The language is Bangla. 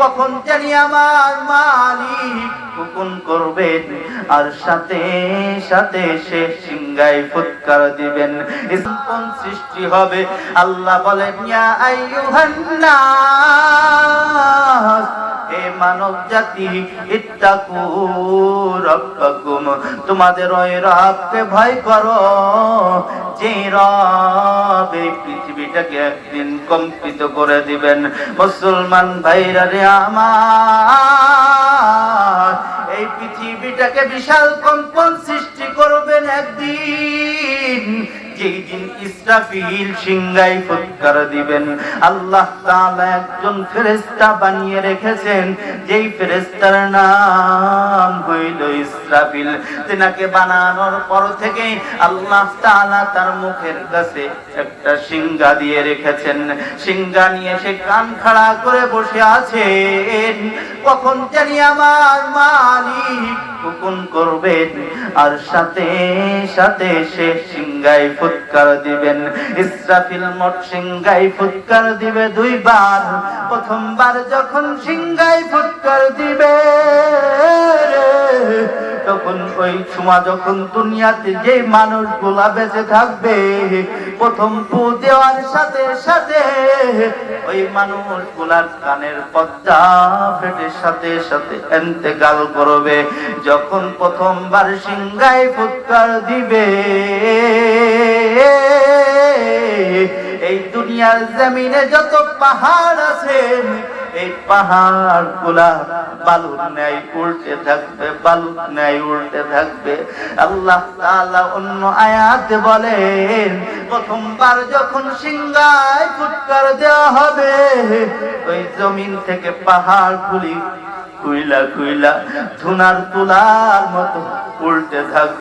কখন জানি আমার মালিক হুকুম করবেন? আর সাথে সাথে সে সিংহায় ফুৎকার দিবেন। কোন সৃষ্টি হবে, আল্লাহ বলেন মানব জাতি ইত্তাকু তোমাদের ওই রবকে ভয় করো, যে রব এই পৃথিবীটাকে একদিন কম্পিত করে দিবেন। মুসলমান ভাইরা রে আমার, এই পৃথিবীটাকে বিশাল কম্পন সৃষ্টি করবেন একদিন। যেই ইসরাফিল সিংগাই ফুৎকার দিবেন, আল্লাহ তাআলা একজন ফেরেশতা বানিয়ে রেখেছেন। যেই ফেরেশতার নাম হইল ইসরাফিল। তেনাকে বানানোর পর থেকে আল্লাহ তাআলা তার মুখের কাছে একটা সিংহা দিয়ে রেখেছেন। সিংহা নিয়ে সে কান খাড়া করে বসে আছেন। কখন জানি আমার মালিক হুকুম করবেন? আর সাথে সাথে সে সিংগাই ফুৎকার দিবেন। ইসরাফিল মোট সিংগাই ফুৎকার দিবে দুইবার। প্রথমবার যখন সিংগাই ফুৎকার দিবে তখন ওই সময় যখন দুনিয়াতে যে মানুষগুলা বেঁচে থাকবে প্রথম পু দেওয়ার সাথে সাথে ওই মানুষগুলার কানের পদ্মা ফেটে সাথে সাথে এন্তেকাল করবে। যখন প্রথমবার সিংহায় ফুৎকার দিবে, এই দুনিয়ার জমিনে যত পাহাড় আছে এই পাহাড়গুলা বালুর ন্যায় উল্টে থাকবে, বালুর ন্যায় উল্টে থাকবে। আল্লাহ অন্য আয়াত বলেন, প্রথমবার যখন সিংহায় ফুটকার দেওয়া হবে, ওই জমিন থেকে পাহাড় গুলি কুইলা কুইলা ধুনার তুলার মতো উল্টে থাকবে।